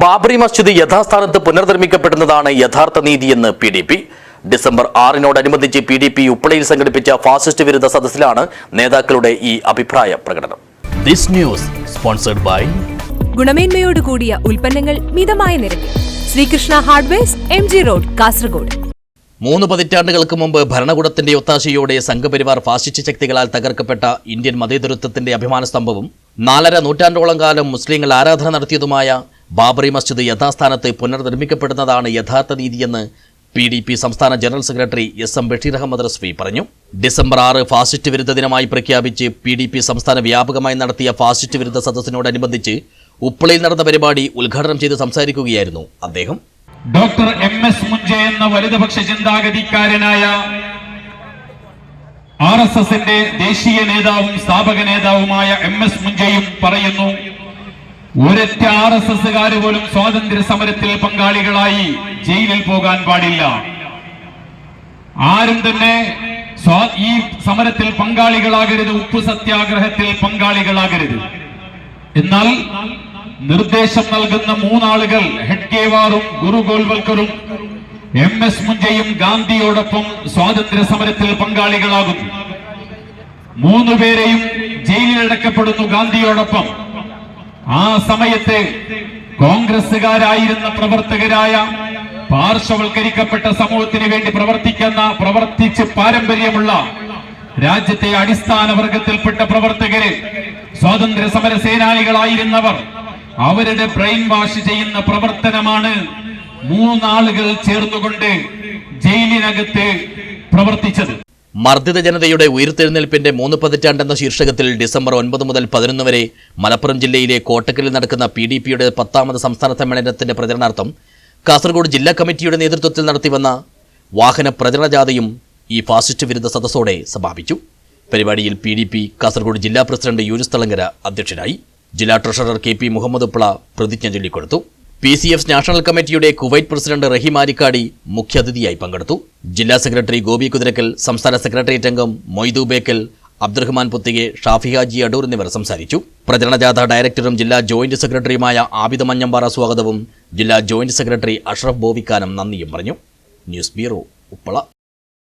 ബാബറി മസ്ജിദ് യഥാസ്ഥാനത്ത് പുനർനിർമ്മിക്കപ്പെടുന്നതാണ് യഥാർത്ഥ നീതിയെന്ന് പി ഡി പി. ഡിസംബർ ആറിനോടനുബന്ധിച്ച് പി ഡി പി ഉപ്പളയിൽ സംഘടിപ്പിച്ച ഫാസിസ്റ്റ് വിരുദ്ധ സദസ്സിലാണ് നേതാക്കളുടെ ഈ അഭിപ്രായ പ്രകടനം. ദിസ് ന്യൂസ് സ്പോൺസർഡ് ബൈ ഗുണമേന്മയോട് കൂടിയ ഉൽപ്പന്നങ്ങൾ മിതമായ നിരക്കിൽ. Sreekrishna hardwares M G road Kasaragod. മൂന്ന് പതിറ്റാണ്ടുകൾക്ക് മുമ്പ് ഭരണകൂടത്തിന്റെ ഒത്താശയോടെ സംഘപരിവാർ ഫാസിസ്റ്റ് ശക്തികളാൽ തകർക്കപ്പെട്ട ഇന്ത്യൻ മതേതരത്വത്തിന്റെ അഭിമാന സ്തംഭവും നാലര നൂറ്റാണ്ടോളം കാലം മുസ്ലിങ്ങൾ ആരാധന നടത്തിയതുമായ ബാബറി മസ്ജിദ് യഥാസ്ഥാനത്ത് പുനർനിർമ്മിക്കപ്പെടുന്നതാണ് യഥാർത്ഥ നീതിയെന്ന് പി ഡി പി സംസ്ഥാന general secretary S M Basheer Ahmed Razvi പറഞ്ഞു. ഡിസംബർ ആറ് ഫാസിസ്റ്റ് വിരുദ്ധ ദിനമായി പ്രഖ്യാപിച്ച് പി ഡി പി സംസ്ഥാന വ്യാപകമായി നടത്തിയ ഫാസിസ്റ്റ് വിരുദ്ധ സദസ്സിനോടനുബന്ധിച്ച് ഉപ്പളയിൽ നടന്ന പരിപാടി ഉദ്ഘാടനം ചെയ്ത് സംസാരിക്കുകയായിരുന്നു അദ്ദേഹം. ഡോക്ടർ എം എസ് മുഞ്ചെ എന്ന വലതുപക്ഷ ചിന്താഗതിക്കാരനായ ആർ എസ് എസിന്റെ ദേശീയ നേതാവും സ്ഥാപക നേതാവുമായ എം എസ് മുഞ്ചയും പറയുന്നു ഒരൊറ്റ ആർ എസ് എസ്സുകാർ പോലും സ്വാതന്ത്ര്യ സമരത്തിൽ പങ്കാളികളായി ജയിലിൽ പോകാൻ പാടില്ല. ആരും തന്നെ ഈ സമരത്തിൽ പങ്കാളികളാകരുത് ഉപ്പു സത്യാഗ്രഹത്തിൽ പങ്കാളികളാകരുത്. എന്നാൽ നിർദ്ദേശം നൽകുന്ന മൂന്നാളുകൾ ഹെഡ്ഗേവാറും ഗുരു ഗോൽവൽക്കറും എം എസ് മുഞ്ചയും ഗാന്ധിയോടൊപ്പം സ്വാതന്ത്ര്യ സമരത്തിൽ പങ്കാളികളാകുന്നു. മൂന്നുപേരെയും ജയിലിലടക്കപ്പെടുന്നു ഗാന്ധിയോടൊപ്പം. ആ സമയത്ത് കോൺഗ്രസ്സുകാരായിരുന്ന പ്രവർത്തകരായ പാർശ്വവൽക്കരിക്കപ്പെട്ട സമൂഹത്തിന് വേണ്ടി പ്രവർത്തിക്കുന്ന പ്രവർത്തിച്ച് പാരമ്പര്യമുള്ള രാജ്യത്തെ അടിസ്ഥാന വർഗത്തിൽപ്പെട്ട പ്രവർത്തകര് സ്വാതന്ത്ര്യ സമര സേനാനികളായിരുന്നവർ അവരുടെ ബ്രെയിൻ വാഷ് ചെയ്യുന്ന പ്രവർത്തനമാണ് മൂന്നാളുകൾ ചേർന്നുകൊണ്ട് ജയിലിനകത്ത് പ്രവർത്തിച്ചത്. മർദ്ദിത ജനതയുടെ ഉയർത്തെഴുന്നേൽപ്പിന്റെ മൂന്ന് പതിറ്റാണ്ടെന്ന ശീർഷകത്തിൽ ഡിസംബർ ഒൻപത് മുതൽ പതിനൊന്ന് വരെ മലപ്പുറം ജില്ലയിലെ കോട്ടക്കലിൽ നടക്കുന്ന പി ഡി പിയുടെ പത്താമത് സംസ്ഥാന സമ്മേളനത്തിന്റെ പ്രചരണാർത്ഥം കാസർഗോഡ് ജില്ലാ കമ്മിറ്റിയുടെ നേതൃത്വത്തിൽ നടത്തിവന്ന വാഹന പ്രചരണ ജാഥയും ഈ ഫാസിസ്റ്റ് വിരുദ്ധ സദസ്സോടെ സമാപിച്ചു. പരിപാടിയിൽ പി ഡി പി കാസർഗോഡ് ജില്ലാ പ്രസിഡന്റ് യൂനുസ് തളങ്കര അധ്യക്ഷനായി. ജില്ലാ treasurer K P Muhammad Uppala പ്രതിജ്ഞ ചൊല്ലിക്കൊടുത്തു. പി സി എഫ് നാഷണൽ കമ്മിറ്റിയുടെ കുവൈറ്റ് പ്രസിഡന്റ് റഹീം ആരിക്കാടി മുഖ്യാതിഥിയായി പങ്കെടുത്തു. ജില്ലാ സെക്രട്ടറി ഗോപി കുതിരക്കൽ സംസ്ഥാന സെക്രട്ടേറിയറ്റ് അംഗം മൊയ്തു ബേക്കൽ അബ്ദുറഹ്മാൻ പുത്തികെ ഷാഫി ഹാജി അടൂർ എന്നിവർ സംസാരിച്ചു. പ്രചരണ ജാഥ ഡയറക്ടറും ജില്ലാ ജോയിന്റ് സെക്രട്ടറിയുമായ ആബിദ് മഞ്ഞമ്പാറ സ്വാഗതവും ജില്ലാ ജോയിന്റ് സെക്രട്ടറി അഷ്റഫ് ബോവിക്കാനം നന്ദിയും പറഞ്ഞു. News bureau Uppala.